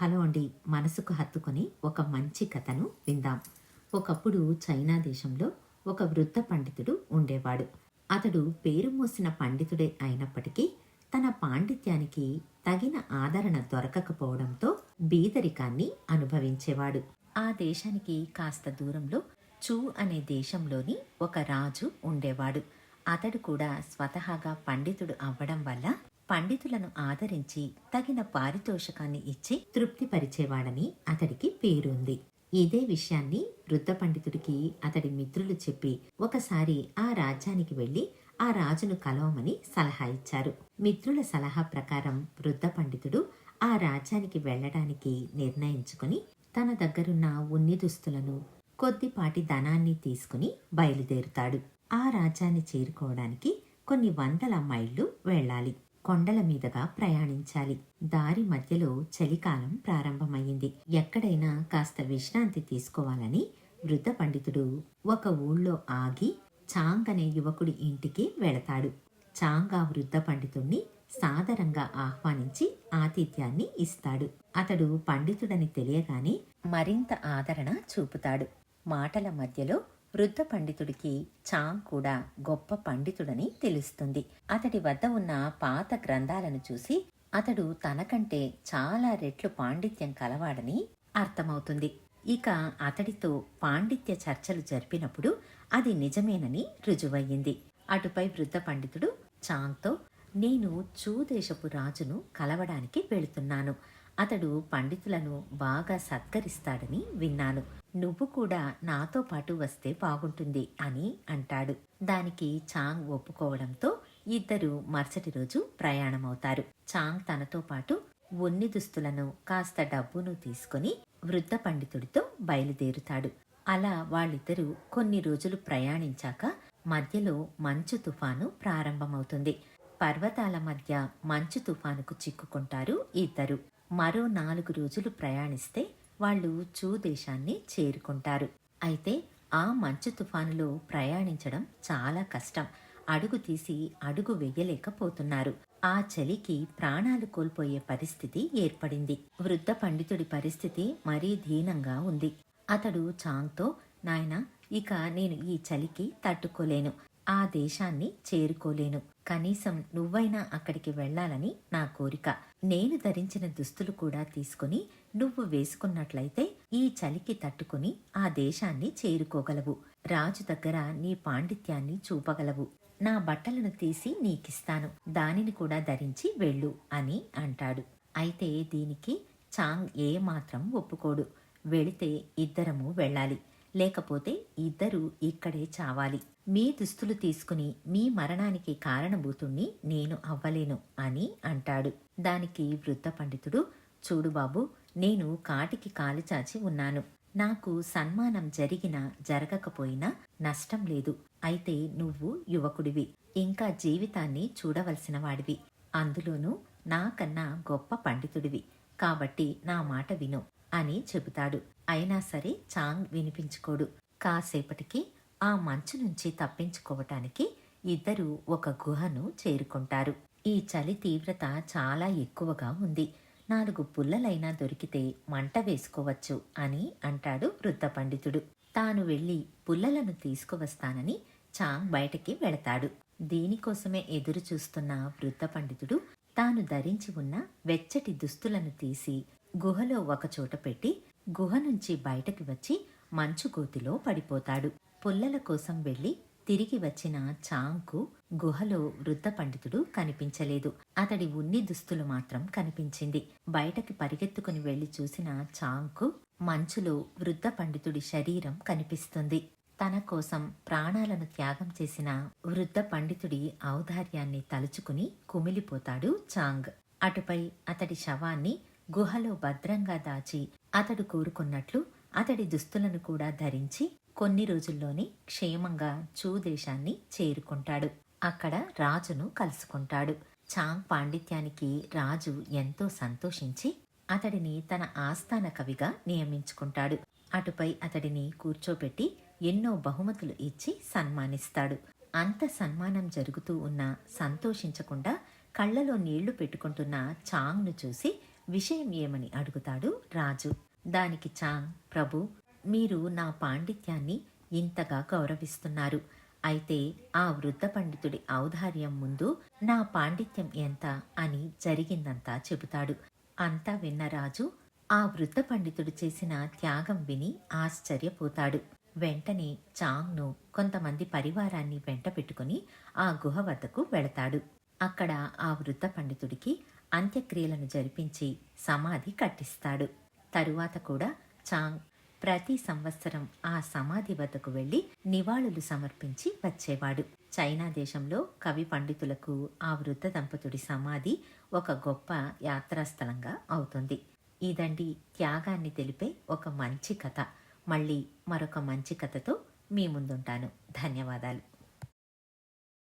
Hello అండి. మనసుకు హత్తుకొని ఒక మంచి కథను విందాం. ఒకప్పుడు చైనా దేశంలో ఒక వృద్ధ పండితుడు ఉండేవాడు. అతడు పేరు మోసిన పండితుడే అయినప్పటికీ తన పాండిత్యానికి తగిన ఆదరణ దొరకకపోవడంతో బీదరికాన్ని అనుభవించేవాడు. ఆ దేశానికి కాస్త దూరంలో చూ అనే దేశంలోని ఒక రాజు ఉండేవాడు. అతడు కూడా స్వతహాగా పండితుడు అవ్వడం వల్ల పండితులను ఆదరించి తగిన పారితోషకాన్ని ఇచ్చి తృప్తిపరిచేవాడని అతడికి పేరుంది. ఇదే విషయాన్ని వృద్ధ పండితుడికి అతడి మిత్రులు చెప్పి ఒకసారి ఆ రాజ్యానికి వెళ్ళి ఆ రాజును కలవమని సలహా ఇచ్చారు. మిత్రుల సలహా ప్రకారం వృద్ధ పండితుడు ఆ రాజ్యానికి వెళ్ళడానికి నిర్ణయించుకుని తన దగ్గరున్న ఉన్ని దుస్తులను కొద్దిపాటి ధనాన్ని తీసుకుని బయలుదేరుతాడు. ఆ రాజ్యాన్ని చేరుకోవడానికి కొన్ని వందల మైళ్ళు వెళ్ళాలి. కొండల మీదుగా ప్రయాణించాలి. దారి మధ్యలో చలికాలం ప్రారంభమైంది ఎక్కడైనా కాస్త విశ్రాంతి తీసుకోవాలని వృద్ధ పండితుడు ఒక ఊళ్ళో ఆగి చాంగ్ అనే యువకుడి ఇంటికి వెళతాడు. చాంగ్ ఆ వృద్ధ పండితుణ్ణి సాదరంగా ఆహ్వానించి ఆతిథ్యాన్ని ఇస్తాడు. అతడు పండితుడని తెలియగానే మరింత ఆదరణ చూపుతాడు. మాటల మధ్యలో వృద్ధ పండితుడికి చాంగ్ కూడా గొప్ప పండితుడని తెలుస్తుంది. అతడి వద్ద ఉన్న పాత గ్రంథాలను చూసి అతడు తనకంటే చాలా రెట్లు పాండిత్యం కలవాడని అర్థమవుతుంది. ఇక అతడితో పాండిత్య చర్చలు జరిపినప్పుడు అది నిజమేనని రుజువయ్యింది. అటుపై వృద్ధ పండితుడు చాంగ్తో నేను చూదేశపు రాజును కలవడానికి వెళుతున్నాను. అతడు పండితులను బాగా సత్కరిస్తాడని విన్నాను. నువ్వు కూడా నాతో పాటు వస్తే బాగుంటుంది అని అంటాడు. దానికి చాంగ్ ఒప్పుకోవడంతో ఇద్దరు మరుసటి రోజు ప్రయాణమవుతారు. చాంగ్ తనతో పాటు ఉన్ని దుస్తులను కాస్త డబ్బును తీసుకుని వృద్ధ పండితుడితో బయలుదేరుతాడు. అలా వాళ్ళిద్దరూ కొన్ని రోజులు ప్రయాణించాక మధ్యలో మంచు తుఫాను ప్రారంభమవుతుంది. పర్వతాల మధ్య మంచు తుఫానుకు చిక్కుకుంటారు ఇద్దరు. మరో నాలుగు రోజులు ప్రయాణిస్తే వాళ్ళు చూ దేశాన్ని చేరుకుంటారు. అయితే ఆ మంచు తుఫానులో ప్రయాణించడం చాలా కష్టం. అడుగు తీసి అడుగు వెయ్యలేకపోతున్నారు ఆ చలికి ప్రాణాలు కోల్పోయే పరిస్థితి ఏర్పడింది. వృద్ధ పండితుడి పరిస్థితి మరీ దీనంగా ఉంది. అతడు చాంగ్తో నాయన ఇక నేను ఈ చలికి తట్టుకోలేను. ఆ దేశాన్ని చేరుకోలేను. కనీసం నువ్వైనా అక్కడికి వెళ్ళాలని నా కోరిక. నేను ధరించిన దుస్తులు కూడా తీసుకుని నువ్వు వేసుకున్నట్లయితే ఈ చలికి తట్టుకుని ఆ దేశాన్ని చేరుకోగలవు. రాజు దగ్గర నీ పాండిత్యాన్ని చూపగలవు. నా బట్టలను తీసి నీకిస్తాను. దానిని కూడా ధరించి వెళ్ళు అని అంటాడు. అయితే దీనికి చాంగ్ ఏ మాత్రం ఒప్పుకోడు. వెళితే ఇద్దరము వెళ్ళాలి. లేకపోతే ఇద్దరూ ఇక్కడే చావాలి. మీ దుస్తులు తీసుకుని మీ మరణానికి కారణభూతుణ్ణి నేను అవ్వలేను అని అంటాడు. దానికి వృద్ధ పండితుడు చూడు బాబు నేను కాటికి కాలిచాచి ఉన్నాను. నాకు సన్మానం జరిగినా జరగకపోయినా నష్టం లేదు. అయితే నువ్వు యువకుడివి. ఇంకా జీవితాన్ని చూడవలసిన వాడివి. అందులోనూ నాకన్నా గొప్ప పండితుడివి. కాబట్టి నా మాట విను. అని చెబుతాడు. అయినా సరే చాంగ్ వినిపించుకోడు. కాసేపటికి ఆ మంచు నుంచి తప్పించుకోవటానికి ఇద్దరూ ఒక గుహను చేరుకుంటారు. ఈ చలి తీవ్రత చాలా ఎక్కువగా ఉంది. నాలుగు పుల్లలైనా దొరికితే మంట వేసుకోవచ్చు అని అంటాడు వృద్ధ పండితుడు. తాను వెళ్ళి పుల్లలను తీసుకువస్తానని చాంగ్ బయటికి వెళతాడు. దీనికోసమే ఎదురు చూస్తున్న వృద్ధ పండితుడు తాను ధరించి ఉన్న వెచ్చటి దుస్తులను తీసి గుహలో ఒకచోట పెట్టి గుహ నుంచి బయటకి వచ్చి మంచు గోతిలో పడిపోతాడు. పుల్లల కోసం వెళ్ళి తిరిగి వచ్చిన చాంకు గుహలో వృద్ధ పండితుడు కనిపించలేదు. అతడి ఉన్ని దుస్తులు మాత్రం కనిపించింది. బయటకి పరిగెత్తుకుని వెళ్ళి చూసిన చాంకు మంచులో వృద్ధ పండితుడి శరీరం కనిపిస్తుంది. తన కోసం ప్రాణాలను త్యాగం చేసిన వృద్ధ పండితుడి ఔదార్యాన్ని తలుచుకుని కుమిలిపోతాడు చాంగ్. అటుపై అతడి శవాన్ని గుహలో భద్రంగా దాచి అతడు కోరుకున్నట్లు అతడి దుస్తులను కూడా ధరించి కొన్ని రోజుల్లోనే క్షేమంగా చూ దేశాన్ని చేరుకుంటాడు. అక్కడ రాజును కలుసుకుంటాడు. చాంగ్ పాండిత్యానికి రాజు ఎంతో సంతోషించి అతడిని తన ఆస్థాన కవిగా నియమించుకుంటాడు. అటుపై అతడిని కూర్చోబెట్టి ఎన్నో బహుమతులు ఇచ్చి సన్మానిస్తాడు. అంత సన్మానం జరుగుతూ ఉన్నా సంతోషించకుండా కళ్ళలో నీళ్ళు పెట్టుకుంటున్న చాంగ్ను చూసి విషయం ఏమని అడుగుతాడు రాజు. దానికి చాంగ్ ప్రభు మీరు నా పాండిత్యాన్ని ఇంతగా గౌరవిస్తున్నారు. అయితే ఆ వృద్ధ పండితుడి ఔదార్యం ముందు నా పాండిత్యం ఎంత అని జరిగిందంతా చెబుతాడు. అంతా విన్న రాజు ఆ వృద్ధ పండితుడు చేసిన త్యాగం విని ఆశ్చర్యపోతాడు. వెంటనే చాంగ్ను కొంతమంది పరివారాన్ని వెంట పెట్టుకుని ఆ గుహ వద్దకు వెళతాడు. అక్కడ ఆ వృద్ధ పండితుడికి అంత్యక్రియలను జరిపించి సమాధి కట్టిస్తాడు. తరువాత కూడా చాంగ్ ప్రతి సంవత్సరం ఆ సమాధి వద్దకు వెళ్ళి నివాళులు సమర్పించి వచ్చేవాడు. చైనా దేశంలో కవి పండితులకు ఆ వృద్ధ దంపతుడి సమాధి ఒక గొప్ప యాత్రాస్థలంగా అవుతుంది. ఇదండి త్యాగాన్ని తెలిపే ఒక మంచి కథ. మళ్ళీ మరొక మంచి కథతో మీ ముందుంటాను. ధన్యవాదాలు.